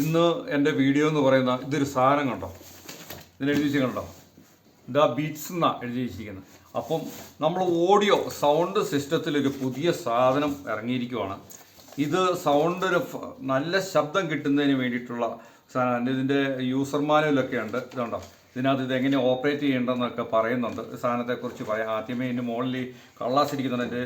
ഇന്ന് എന്റെ വീഡിയോ എന്ന് പറയുന്ന ഇതൊരു സാധനം കണ്ടോ? ഇതിന് എഴുതി വെച്ചിട്ടുണ്ടോ ദ ബീറ്റ്സ് എന്നാണ് എഴുതി വെച്ചിരിക്കുന്നത്. അപ്പം നമ്മൾ ഓഡിയോ സൗണ്ട് സിസ്റ്റത്തിൽ ഒരു പുതിയ സാധനം ഇറങ്ങിയിരിക്കുവാണ്. ഇത് സൗണ്ട് ഒരു നല്ല ശബ്ദം കിട്ടുന്നതിന് വേണ്ടിയിട്ടുള്ള സാധനം. ഇതിന്റെ യൂസർ മാനുവലൊക്കെ ഉണ്ട്. ഇതുണ്ടോ? ഇതിനകത്ത് ഇത് എങ്ങനെ ഓപ്പറേറ്റ് ചെയ്യേണ്ടതെന്നൊക്കെ പറയുന്നുണ്ട്. സാധനത്തെക്കുറിച്ച് പറയാം. ആദ്യമേ ഇതിന് മുകളിൽ കള്ളാസിരിക്കുന്നുണ്ട്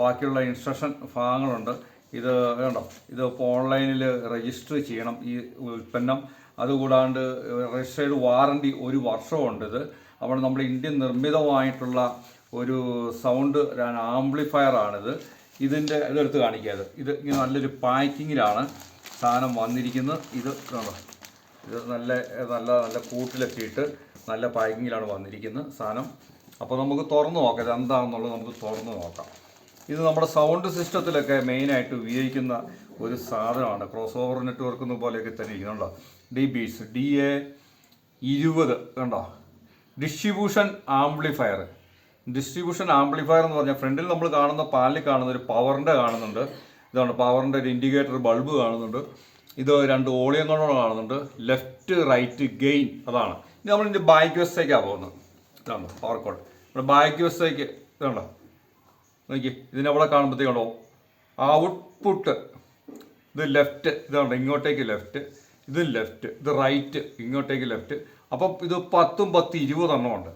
ബാക്കിയുള്ള ഇൻസ്ട്രക്ഷൻ ഭാഗങ്ങളുണ്ട്. ഇത് വേണ്ടോ ഇത് ഇപ്പോൾ ഓൺലൈനിൽ രജിസ്റ്റർ ചെയ്യണം ഈ ഉൽപ്പന്നം. അതുകൂടാണ്ട് രജിസ്റ്റേർഡ് വാറണ്ടി ഒരു വർഷമുണ്ട് ഇത്. അപ്പോൾ നമ്മൾ ഇന്ത്യൻ നിർമ്മിതമായിട്ടുള്ള ഒരു സൗണ്ട് ആംപ്ലിഫയർ ആണിത്. ഇതിന്റെ ഇതെടുത്ത് കാണിക്കാത് ഇത്. ഇങ്ങനെ നല്ലൊരു പാക്കിങ്ങിലാണ് സാധനം വന്നിരിക്കുന്നത്. ഇത് ഇത് നല്ല നല്ല നല്ല കൂട്ടിലൊക്കെ ഇട്ട് നല്ല പാക്കിങ്ങിലാണ് വന്നിരിക്കുന്നത് സാധനം. അപ്പോൾ നമുക്ക് തുറന്ന് നോക്കാം ഇത് എന്താണെന്നുള്ളത് നമുക്ക് തുറന്ന് നോക്കാം. ഇത് നമ്മുടെ സൗണ്ട് സിസ്റ്റത്തിലൊക്കെ മെയിനായിട്ട് ഉപയോഗിക്കുന്ന ഒരു സാധനമാണ്. ക്രോസ് ഓവർ നെറ്റ്വർക്ക് എന്ന പോലെയൊക്കെ തന്നെ ഇരിക്കുന്നുണ്ടോ ഡി ബീസ് ഡി എ ഇരുപത് കണ്ടോ? ഡിസ്ട്രിബ്യൂഷൻ ആംപ്ലിഫയർ ഡിസ്ട്രിബ്യൂഷൻ ആംപ്ലിഫയർ എന്ന് പറഞ്ഞാൽ ഫ്രണ്ടിൽ നമ്മൾ കാണുന്ന പാലിൽ കാണുന്ന ഒരു പവറിന്റെ കാണുന്നുണ്ട്. ഇതാണ് പവറിന്റെ ഒരു ഇൻഡിക്കേറ്റർ ബൾബ് കാണുന്നുണ്ട്. ഇത് രണ്ട് ഓളിയങ്ങളോട് കാണുന്നുണ്ട്. ലെഫ്റ്റ് റൈറ്റ് ഗെയിൻ അതാണ്. ഇനി നമ്മൾ ഇതിന്റെ ബാക്ക് വശത്തേക്കാണ് പോകുന്നത്. ഇതാണ് പവർ കോഡ് നമ്മുടെ ബാക്ക് വശത്തേക്ക് ഇതുണ്ടോ? നോക്കി. ഇതിനവിടെ ആ ഔട്ട്പുട്ട് ഇത് ലെഫ്റ്റ്. ഇതാണ് ഇങ്ങോട്ടേക്ക് ലെഫ്റ്റ്. ഇത് ലെഫ്റ്റ്. ഇത് റൈറ്റ്. ഇങ്ങോട്ടേക്ക് ലെഫ്റ്റ്. അപ്പം ഇത് പത്തും പത്ത് ഇരുപതെണ്ണം ഉണ്ട്.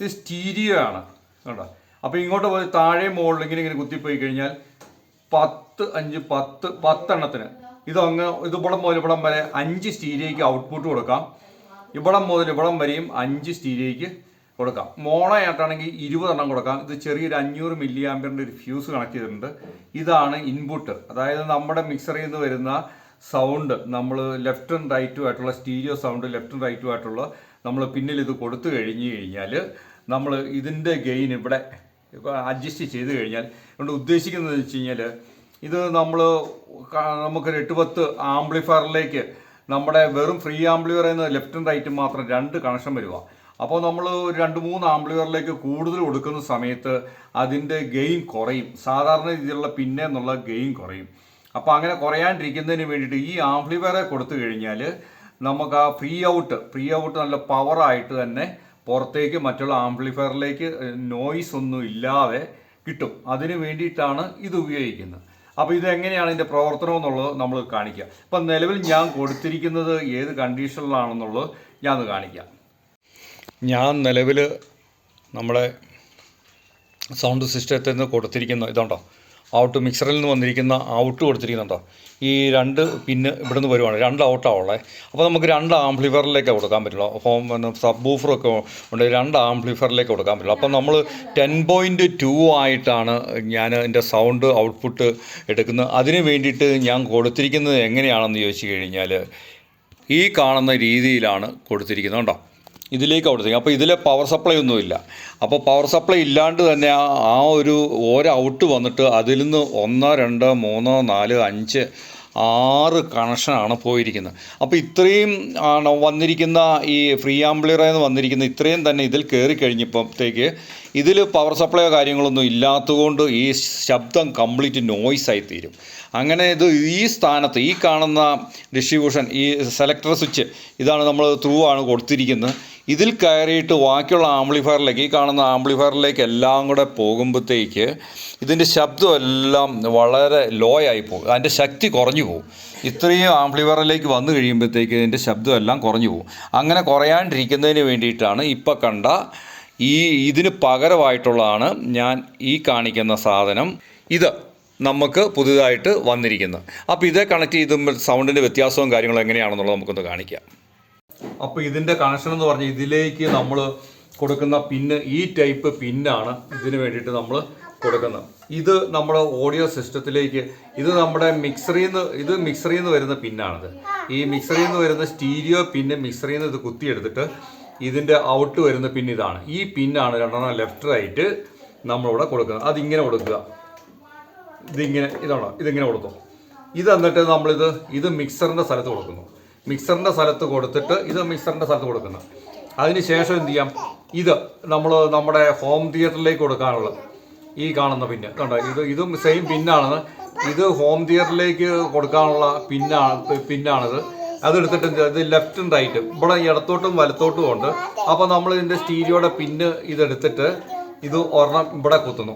ഇത് സ്റ്റീരിയോ ആണ്. കേട്ടോ അപ്പോൾ ഇങ്ങോട്ട് പോയി താഴെ മുകളിൽ ഇങ്ങനെ ഇങ്ങനെ കുത്തിപ്പോയി കഴിഞ്ഞാൽ പത്ത് അഞ്ച് പത്ത് പത്തെണ്ണത്തിന്. ഇതങ്ങ് ഇത് ഇവിടം മുതൽ ഇവിടം വരെ അഞ്ച് സ്റ്റീരിയോയ്ക്ക് ഔട്ട്പുട്ട് കൊടുക്കാം. ഇവിടം മുതൽ ഇവിടം വരെയും അഞ്ച് സ്റ്റീരിയോയ്ക്ക് കൊടുക്കാം. മോണയായിട്ടാണെങ്കിൽ ഇരുപതെണ്ണം കൊടുക്കാം. ഇത് ചെറിയൊരു അഞ്ഞൂറ് മില്ലി ആംബിയറിന്റെ ഒരു ഫ്യൂസ് കണക്ട് ചെയ്തിട്ടുണ്ട്. ഇതാണ് ഇൻപുട്ട് അതായത് നമ്മുടെ മിക്സറിൽ നിന്ന് വരുന്ന സൗണ്ട് നമ്മൾ ലെഫ്റ്റും റൈറ്റും ആയിട്ടുള്ള സ്റ്റീരിയോ സൗണ്ട് ലെഫ്റ്റും റൈറ്റും ആയിട്ടുള്ള നമ്മൾ പിന്നിൽ ഇത് കൊടുത്തു കഴിഞ്ഞു കഴിഞ്ഞാൽ നമ്മൾ ഇതിന്റെ ഗെയിൻ ഇവിടെ അഡ്ജസ്റ്റ് ചെയ്ത് കഴിഞ്ഞാൽ അതുകൊണ്ട് ഉദ്ദേശിക്കുന്നത് വെച്ച് കഴിഞ്ഞാൽ ഇത് നമ്മൾ നമുക്കൊരു എട്ട് പത്ത് ആംപ്ലിഫയറിലേക്ക് നമ്മുടെ വെറും ഫ്രീ ആംപ്ലിഫയർ എന്ന ആൻഡ് റൈറ്റും മാത്രം രണ്ട് കണക്ഷൻ വരിക അപ്പോൾ നമ്മൾ ഒരു രണ്ട് മൂന്ന് ആംബ്ലിയറിലേക്ക് കൂടുതൽ കൊടുക്കുന്ന സമയത്ത് അതിന്റെ ഗെയിൻ കുറയും. സാധാരണ രീതിയിലുള്ള പിന്നെ എന്നുള്ള ഗെയിൻ കുറയും. അപ്പോൾ അങ്ങനെ കുറയാണ്ടിരിക്കുന്നതിന് വേണ്ടിയിട്ട് ഈ ആംപ്ലിഫയറെ കൊടുത്തു കഴിഞ്ഞാൽ നമുക്ക് ആ ഫ്രീ ഔട്ട് ഫ്രീ ഔട്ട് നല്ല പവറായിട്ട് തന്നെ പുറത്തേക്ക് മറ്റുള്ള ആംപ്ലിഫയറിലേക്ക് നോയിസ് ഒന്നും ഇല്ലാതെ കിട്ടും. അതിന് വേണ്ടിയിട്ടാണ് ഇത് ഉപയോഗിക്കുന്നത്. അപ്പോൾ ഇതെങ്ങനെയാണ് ഇതിന്റെ പ്രവർത്തനം എന്നുള്ളത് നമ്മൾ കാണിക്കുക അപ്പം നിലവിൽ ഞാൻ കൊടുത്തിരിക്കുന്നത് ഏത് കണ്ടീഷനിലാണെന്നുള്ളത് ഞാൻ കാണിക്കാം. ഞാൻ നിലവിൽ നമ്മുടെ സൗണ്ട് സിസ്റ്റത്തിൽ നിന്ന് കൊടുത്തിരിക്കുന്ന ഇതുണ്ടോ? ഔട്ട് മിക്സറിൽ നിന്ന് വന്നിരിക്കുന്ന ഔട്ട് കൊടുത്തിരിക്കുന്നുണ്ടോ? ഈ രണ്ട് പിന്ന് ഇവിടെ നിന്ന് വരുവാണ്. രണ്ട് ഔട്ടാണ് അപ്പോൾ നമുക്ക് രണ്ട് ആംപ്ലിഫയറിലേക്ക് കൊടുക്കാൻ പറ്റുള്ളൂ. അപ്പോൾ പിന്നെ സബ് ബൂഫറൊക്കെ ഉണ്ട്. രണ്ട് ആംപ്ലിഫയറിലേക്ക് കൊടുക്കാൻ പറ്റുള്ളൂ. അപ്പോൾ നമ്മൾ ടെൻ പോയിന്റ് ടു ആയിട്ടാണ് ഞാൻ എന്റെ സൗണ്ട് ഔട്ട്പുട്ട് എടുക്കുന്നത്. അതിന് വേണ്ടിയിട്ട് ഞാൻ കൊടുത്തിരിക്കുന്നത് എങ്ങനെയാണെന്ന് ചോദിച്ചു കഴിഞ്ഞാൽ ഈ കാണുന്ന രീതിയിലാണ് കൊടുത്തിരിക്കുന്നത്. കേട്ടോ ഇതിലേക്ക് കൊടുത്തിരിക്കുന്നത് അപ്പോൾ ഇതിലെ പവർ സപ്ലൈ ഒന്നുമില്ല അപ്പോൾ പവർ സപ്ലൈ ഇല്ലാണ്ട് തന്നെ ആ ഒരു ഓരോ ഔട്ട് വന്നിട്ട് അതിൽ നിന്ന് ഒന്ന് രണ്ട് മൂന്ന് നാല് അഞ്ച് ആറ് കണക്ഷനാണ് പോയിരിക്കുന്നത്. അപ്പോൾ ഇത്രയും ആണ് വന്നിരിക്കുന്ന ഈ ഫ്രീ ആംബ്ലിയറെന്ന് വന്നിരിക്കുന്ന ഇത്രയും തന്നെ ഇതിൽ കയറി കഴിഞ്ഞപ്പോഴത്തേക്ക് ഇതിൽ പവർ സപ്ലൈയോ കാര്യങ്ങളൊന്നും ഇല്ലാത്തതുകൊണ്ട് ഈ ശബ്ദം കംപ്ലീറ്റ് നോയ്സ് ആയി തീരും അങ്ങനെ ഇത് ഈ സ്ഥാനത്ത് ഈ കാണുന്ന ഡിസ്ട്രിബ്യൂഷൻ ഈ സെലക്ടർ സ്വിച്ച് ഇതാണ് നമ്മൾ ത്രൂ ആണ് കൊടുത്തിരിക്കുന്നത്. ഇതിൽ കയറിയിട്ട് ബാക്കിയുള്ള ആംപ്ലിഫയറിലേക്ക് ഈ കാണുന്ന ആംപ്ലിഫയറിലേക്ക് എല്ലാം കൂടെ പോകുമ്പോഴത്തേക്ക് ഇതിന്റെ ശബ്ദം എല്ലാം വളരെ ലോ ആയി പോകും. അതിന്റെ ശക്തി കുറഞ്ഞു പോകും. ഇത്രയും ആംപ്ലിഫയറിലേക്ക് വന്നു കഴിയുമ്പോഴത്തേക്ക് ഇതിന്റെ ശബ്ദം എല്ലാം കുറഞ്ഞു പോകും. അങ്ങനെ കുറയാണ്ടിരിക്കുന്നതിന് വേണ്ടിയിട്ടാണ് ഇപ്പോൾ കണ്ട ഈ ഇതിന് പകരമായിട്ടുള്ളതാണ് ഞാൻ ഈ കാണിക്കുന്ന സാധനം. ഇത് നമുക്ക് പുതുതായിട്ട് വന്നിരിക്കുന്നത്. അപ്പോൾ ഇതേ കണക്ട് ചെയ്തുമ്പോൾ സൗണ്ടിന്റെ വ്യത്യാസവും കാര്യങ്ങളും എങ്ങനെയാണെന്നുള്ളത് നമുക്കൊന്ന് കാണിക്കാം. അപ്പോൾ ഇതിന്റെ കണക്ഷൻ എന്ന് പറഞ്ഞാൽ ഇതിലേക്ക് നമ്മൾ കൊടുക്കുന്ന പിന്ന് ഈ ടൈപ്പ് പിന്നാണ് ഇതിന് വേണ്ടിയിട്ട് നമ്മൾ കൊടുക്കുന്നത്. ഇത് നമ്മുടെ ഓഡിയോ സിസ്റ്റത്തിലേക്ക് ഇത് നമ്മുടെ മിക്സറിയിൽ നിന്ന് ഇത് മിക്സറിയിൽ നിന്ന് വരുന്ന പിന്നാണിത് ഈ മിക്സറിയിൽ നിന്ന് വരുന്ന സ്റ്റീരിയോ പിന്ന് മിക്സറിയിൽ നിന്ന് ഇത് കുത്തിയെടുത്തിട്ട് ഇതിന്റെ ഔട്ട് വരുന്ന പിൻ ഇതാണ്. ഈ പിന്നാണ് രണ്ടെണ്ണം ലെഫ്റ്റ് റൈറ്റ് നമ്മളിവിടെ കൊടുക്കുന്നത്. അതിങ്ങനെ കൊടുക്കുക. ഇതിങ്ങനെ ഇതാണോ? ഇതിങ്ങനെ കൊടുക്കും. ഇത് എന്നിട്ട് നമ്മളിത് ഇത് മിക്സറിന്റെ സ്ഥലത്ത് കൊടുക്കുന്നു. മിക്സറിന്റെ സ്ഥലത്ത് കൊടുത്തിട്ട് ഇത് മിക്സറിന്റെ സ്ഥലത്ത് കൊടുക്കണം. അതിന് ശേഷം എന്ത് ചെയ്യാം? ഇത് നമ്മൾ നമ്മുടെ ഹോം തിയേറ്ററിലേക്ക് കൊടുക്കാനുള്ള ഈ കാണുന്ന പിന്ന്. കണ്ടോ? ഇത് ഇതും സെയിം പിന്നാണ്. ഇത് ഹോം തിയേറ്ററിലേക്ക് കൊടുക്കാനുള്ള പിന്നാണ് പിന്നാണിത്. അതെടുത്തിട്ട് ഇത് ഇത് ലെഫ്റ്റും റൈറ്റും ഇവിടെ ഇടത്തോട്ടും വലത്തോട്ടും ഉണ്ട്. അപ്പോൾ നമ്മൾ ഇതിന്റെ സ്റ്റീരിയോടെ പിന്ന് ഇതെടുത്തിട്ട് ഇത് ഒരെണ്ണം ഇവിടെ കുത്തുന്നു.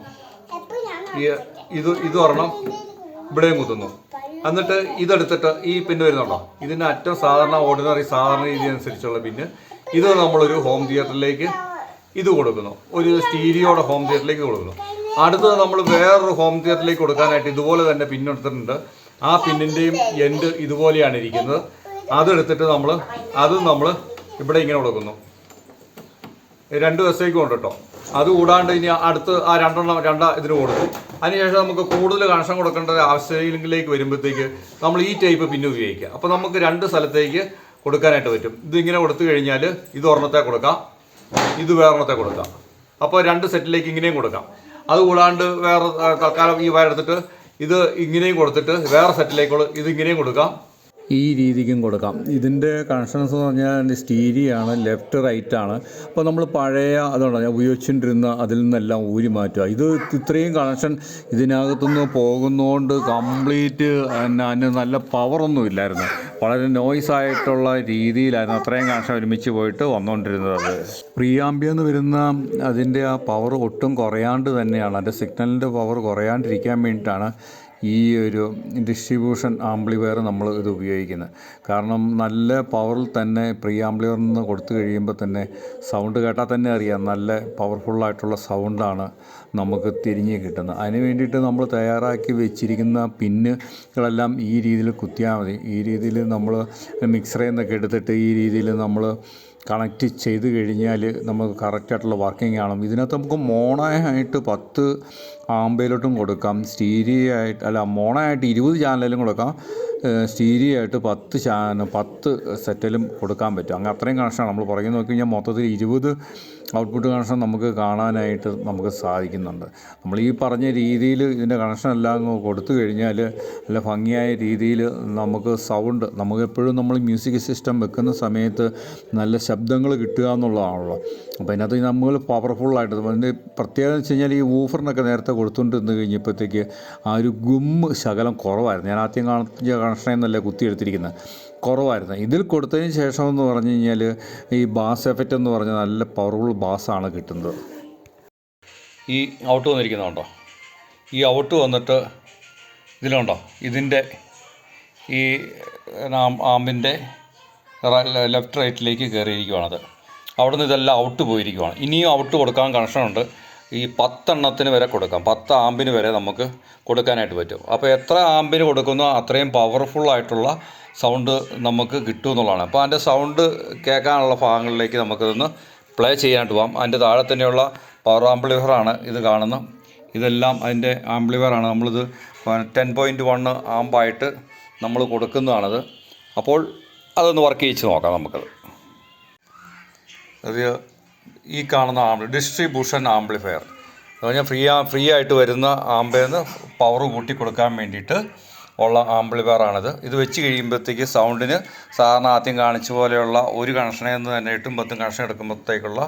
ഇത് ഇത് ഒരെണ്ണം ഇവിടെയും കുത്തുന്നു. എന്നിട്ട് ഇതെടുത്തിട്ട് ഈ പിന്ന് വരുന്നുണ്ടോ? ഇതിന്റെ അറ്റം സാധാരണ ഓർഡിനറി സാധാരണ രീതി അനുസരിച്ചുള്ള പിന്ന് ഇത് നമ്മളൊരു ഹോം തിയേറ്ററിലേക്ക് ഇത് കൊടുക്കുന്നു. ഒരു സ്റ്റീരിയോടെ ഹോം തിയേറ്ററിലേക്ക് കൊടുക്കുന്നു. അടുത്തത് നമ്മൾ വേറൊരു ഹോം തിയേറ്ററിലേക്ക് കൊടുക്കാനായിട്ട് ഇതുപോലെ തന്നെ പിന്നെടുത്തിട്ടുണ്ട് ആ പിന്നിന്റെയും എൻഡ് ഇതുപോലെയാണ് ഇരിക്കുന്നത്. അതെടുത്തിട്ട് നമ്മൾ അത് നമ്മൾ ഇവിടെ ഇങ്ങനെ കൊടുക്കുന്നു. രണ്ട് ദിവസത്തേക്കും ഉണ്ട് കേട്ടോ അത് കൂടാണ്ട് ഇനി അടുത്ത് ആ രണ്ടെണ്ണം രണ്ടാ ഇതിന് കൊടുക്കും. അതിനുശേഷം നമുക്ക് കൂടുതൽ കണക്ഷൻ കൊടുക്കേണ്ട ആവശ്യത്തിലേക്ക് വരുമ്പോഴത്തേക്ക് നമ്മൾ ഈ ടൈപ്പ് പിന്നെ ഉപയോഗിക്കുക. അപ്പോൾ നമുക്ക് രണ്ട് സ്ഥലത്തേക്ക് കൊടുക്കാനായിട്ട് പറ്റും. ഇതിങ്ങനെ കൊടുത്തു കഴിഞ്ഞാൽ ഇത് ഒരെണ്ണത്തെ കൊടുക്കാം. ഇത് വേറെണ്ണത്തെ കൊടുക്കാം. അപ്പോൾ രണ്ട് സെറ്റിലേക്ക് ഇങ്ങനെയും കൊടുക്കാം. അതുകൂടാണ്ട് വേറെ തൽക്കാലം ഈ വയറെടുത്തിട്ട് ഇത് ഇങ്ങനെയും കൊടുത്തിട്ട് വേറെ സെറ്റിലേക്കുള്ള ഇത് ഇങ്ങനെയും കൊടുക്കാം. ഈ രീതിക്കും കൊടുക്കാം. ഇതിന്റെ കണക്ഷൻസ് എന്ന് പറഞ്ഞാൽ സ്റ്റീരിയാണ് ലെഫ്റ്റ് റൈറ്റ് ആണ്. അപ്പോൾ നമ്മൾ പഴയ അതുകൊണ്ട് ഞാൻ ഉപയോഗിച്ചുകൊണ്ടിരുന്ന അതിൽ നിന്നെല്ലാം ഊരി മാറ്റുക. ഇത് ഇത്രയും കണക്ഷൻ ഇതിനകത്തുനിന്ന് പോകുന്നതുകൊണ്ട് കംപ്ലീറ്റ് അതിന് നല്ല പവറൊന്നും ഇല്ലായിരുന്നു. വളരെ നോയ്സ് ആയിട്ടുള്ള രീതിയിലായിരുന്നു അത്രയും കണക്ഷൻ ഒരുമിച്ച് പോയിട്ട് വന്നുകൊണ്ടിരുന്നത് പ്രിയാമ്പിയെന്ന് വരുന്ന അതിന്റെ ആ പവർ ഒട്ടും കുറയാണ്ട് തന്നെയാണ്. അതിന്റെ സിഗ്നലിന്റെ പവർ കുറയാണ്ടിരിക്കാൻ വേണ്ടിയിട്ടാണ് ഈ ഒരു ഡിസ്ട്രിബ്യൂഷൻ ആംപ്ലിഫയർ നമ്മൾ ഇത് ഉപയോഗിക്കുന്നത് കാരണം നല്ല പവറിൽ തന്നെ പ്രീ ആംപ്ലിഫയറിൽ നിന്ന് കൊടുത്തു കഴിയുമ്പോൾ തന്നെ സൗണ്ട് കേട്ടാൽ തന്നെ അറിയാം. നല്ല പവർഫുള്ളായിട്ടുള്ള സൗണ്ടാണ് നമുക്ക് തിരിഞ്ഞ് കിട്ടുന്നത്. അതിന് വേണ്ടിയിട്ട് നമ്മൾ തയ്യാറാക്കി വെച്ചിരിക്കുന്ന പിന്നുകളെല്ലാം ഈ രീതിയിൽ കുത്തിയാൽ മതി. ഈ രീതിയിൽ നമ്മൾ മിക്സറിൽ നിന്നൊക്കെ എടുത്തിട്ട് ഈ രീതിയിൽ നമ്മൾ കണക്റ്റ് ചെയ്ത് കഴിഞ്ഞാൽ നമുക്ക് കറക്റ്റായിട്ടുള്ള വർക്കിംഗ് കാണും. ഇതിനകത്ത് നമുക്ക് മോണായിട്ട് പത്ത് ആമ്പയിലോട്ടും കൊടുക്കാം. സ്റ്റീരിയായിട്ട് അല്ല മോണായിട്ട് ഇരുപത് ചാനലിലും കൊടുക്കാം. സ്റ്റീരിയായിട്ട് പത്ത് ചാനൽ പത്ത് സെറ്റിലും കൊടുക്കാൻ പറ്റും. അങ്ങനെ അത്രയും കണക്ഷനാണ് നമ്മൾ പുറകെ നോക്കി കഴിഞ്ഞാൽ മൊത്തത്തിൽ ഇരുപത് ഔട്ട്പുട്ട് കണക്ഷൻ നമുക്ക് കാണാനായിട്ട് നമുക്ക് സാധിക്കുന്നുണ്ട്. നമ്മൾ ഈ പറഞ്ഞ രീതിയിൽ ഇതിന്റെ കണക്ഷൻ എല്ലാം കൊടുത്തു കഴിഞ്ഞാൽ നല്ല ഭംഗിയായ രീതിയിൽ നമുക്ക് സൗണ്ട് നമുക്ക് എപ്പോഴും നമ്മൾ മ്യൂസിക് സിസ്റ്റം വെക്കുന്ന സമയത്ത് നല്ല ശബ്ദങ്ങൾ കിട്ടുക എന്നുള്ളതാണല്ലോ. അപ്പോൾ അതിനകത്ത് നമ്മൾ പവർഫുള്ളായിട്ട് അതിന്റെ പ്രത്യേകത വെച്ച് കഴിഞ്ഞാൽ ഈ ഊഫറിനൊക്കെ നേരത്തെ കൊടുത്തുകൊണ്ടിരുന്ന് കഴിഞ്ഞപ്പോഴത്തേക്ക് ആ ഒരു ഗും ശകലം കുറവായിരുന്നു. ഞാൻ ആദ്യം കാണിച്ച കണക്ഷനിൽ നിന്നല്ല കുത്തിയെടുത്തിരിക്കുന്നത്. കുറവായിരുന്നു. ഇതിൽ കൊടുത്തതിന് ശേഷം എന്ന് പറഞ്ഞു കഴിഞ്ഞാൽ ഈ ബാസ് എഫക്റ്റ് എന്ന് പറഞ്ഞാൽ നല്ല പവർഫുൾ ബാസാണ് കിട്ടുന്നത്. ഈ ഔട്ട് വന്നിരിക്കുന്നുണ്ടോ ഈ ഔട്ട് വന്നിട്ട് ഇതിലുണ്ടോ ഇതിന്റെ ഈ ആമ്പിന്റെ ലെഫ്റ്റ് റൈറ്റിലേക്ക് കയറിയിരിക്കുവാണത് അവിടെ നിന്ന് ഇതെല്ലാം ഔട്ട് പോയിരിക്കുവാണ്. ഇനിയും ഔട്ട് കൊടുക്കാൻ കണക്ഷനുണ്ട് ഈ പത്തെണ്ണത്തിന് വരെ കൊടുക്കാം. പത്ത് ആമ്പിന് വരെ നമുക്ക് കൊടുക്കാനായിട്ട് പറ്റും. അപ്പോൾ എത്ര ആമ്പിന് കൊടുക്കുന്നു അത്രയും പവർഫുള്ളായിട്ടുള്ള സൗണ്ട് നമുക്ക് കിട്ടും എന്നുള്ളതാണ്. അപ്പോൾ അതിന്റെ സൗണ്ട് കേൾക്കാനുള്ള ഭാഗങ്ങളിലേക്ക് നമുക്കിതൊന്ന് പ്ലേ ചെയ്യാനായിട്ട് പോകാം അതിന്റെ താഴെ തന്നെയുള്ള പവർ ആംപ്ലിഫയറാണ് ഇത് കാണുന്നത്. ഇതെല്ലാം അതിന്റെ ആംപ്ലിഫയറാണ് നമ്മളിത് ടെൻ പോയിന്റ് വണ്ണ് ആമ്പായിട്ട് നമ്മൾ കൊടുക്കുന്നതാണത്. അപ്പോൾ അതൊന്ന് വർക്ക് ചെയ്ത് നോക്കാം നമുക്കത്. അത് ഈ കാണുന്ന ആംപ്ലി ഡിസ്ട്രിബ്യൂഷൻ ആംപ്ലിഫയർ എന്ന് പറഞ്ഞാൽ ഫ്രീ ഫ്രീ ആയിട്ട് വരുന്ന ആമ്പേന്ന് പവർ കൂട്ടി കൊടുക്കാൻ വേണ്ടിയിട്ട് ഉള്ള ആംബ്ലിഫയർ ആണിത്. ഇത് വെച്ച് കഴിയുമ്പോഴത്തേക്ക് സൗണ്ടിന് സാധാരണ ആദ്യം കാണിച്ച പോലെയുള്ള ഒരു കണക്ഷനിൽ നിന്ന് തന്നെ എട്ടും പത്തും കണക്ഷൻ എടുക്കുമ്പോഴത്തേക്കുള്ള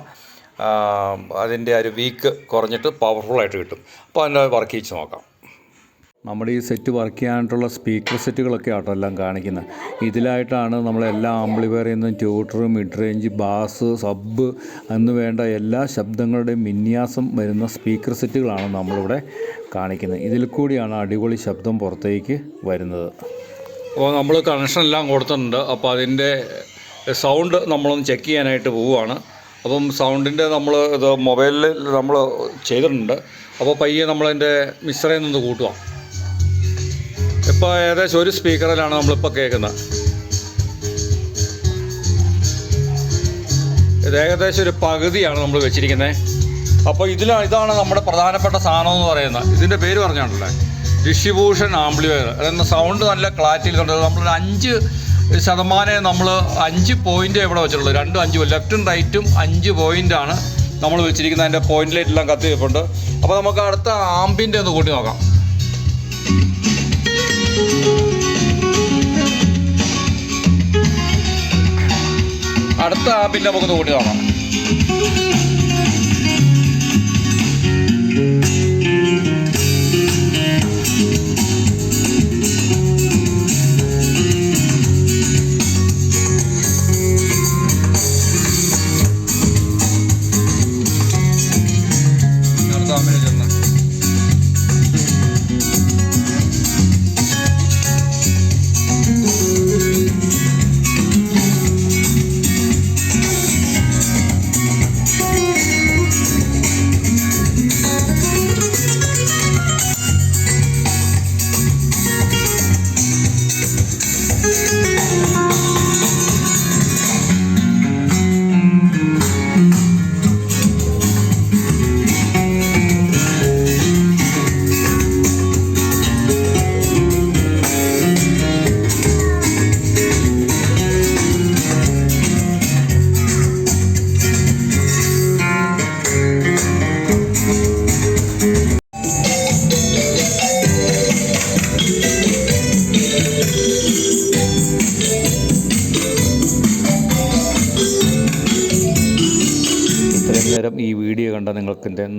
അതിന്റെ ഒരു വീക്ക് കുറഞ്ഞിട്ട് പവർഫുള്ളായിട്ട് കിട്ടും. അപ്പോൾ അതിന്റെ വർക്ക് ചെയ്ത് നോക്കാം. നമ്മുടെ ഈ സെറ്റ് വർക്ക് ചെയ്യാനായിട്ടുള്ള സ്പീക്കർ സെറ്റുകളൊക്കെ ആട്ടോ എല്ലാം കാണിക്കുന്നത്. ഇതിലായിട്ടാണ് നമ്മളെല്ലാ ആംപ്ലിഫയറിൽ നിന്നും tweeter mid range bass sub എന്ന് വേണ്ട എല്ലാ ശബ്ദങ്ങളുടെയും വിന്യാസം വരുന്ന സ്പീക്കർ സെറ്റുകളാണ് നമ്മളിവിടെ കാണിക്കുന്നത്. ഇതിൽ കൂടിയാണ് അടിപൊളി ശബ്ദം പുറത്തേക്ക് വരുന്നത്. അപ്പോൾ നമ്മൾ കണക്ഷൻ എല്ലാം കൊടുത്തിട്ടുണ്ട്. അപ്പോൾ അതിന്റെ സൗണ്ട് നമ്മളൊന്ന് ചെക്ക് ചെയ്യാനായിട്ട് പോവുകയാണ്. അപ്പം സൗണ്ടിന്റെ നമ്മൾ ഇത് മൊബൈലിൽ നമ്മൾ ചെയ്തിട്ടുണ്ട്. അപ്പോൾ പയ്യെ നമ്മളതിന്റെ മിക്സറിൽ നിന്ന് കൂട്ടുക. ഇപ്പോൾ ഏകദേശം ഒരു സ്പീക്കറിലാണ് നമ്മളിപ്പോൾ കേൾക്കുന്നത്. ഇത് ഏകദേശം ഒരു പകുതിയാണ് നമ്മൾ വെച്ചിരിക്കുന്നത് അപ്പോൾ ഇതിലാണ് ഇതാണ് നമ്മുടെ പ്രധാനപ്പെട്ട സാധനം എന്ന് പറയുന്നത്. ഇതിന്റെ പേര് പറഞ്ഞാണല്ലേ. Distribution amplifier. അതെന്ന സൗണ്ട് നല്ല ക്ലാരിറ്റിയിൽ കണ്ടത് നമ്മളൊരു അഞ്ച് ശതമാനം നമ്മൾ അഞ്ച് പോയിന്റ് ഇവിടെ വെച്ചിട്ടുള്ളൂ. രണ്ടും അഞ്ചും ലെഫ്റ്റും റൈറ്റും അഞ്ച് പോയിന്റാണ് നമ്മൾ വെച്ചിരിക്കുന്നത് അതിന്റെ പോയിന്റ് ലൈറ്റെല്ലാം കത്തി വെപ്പുണ്ട് അപ്പോൾ നമുക്ക് അടുത്ത ആംബിന്റെ ഒന്ന് കൂട്ടി നോക്കാം. അടുത്ത ആപ്പിന്റെ നമുക്ക് കൂട്ടി കാണാം. അടുത്ത ആപ്പിനെ thank you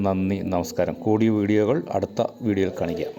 നന്ദി നമസ്കാരം. കൂടിയ വീഡിയോകൾ അടുത്ത വീഡിയോയിൽ കാണിക്കാം.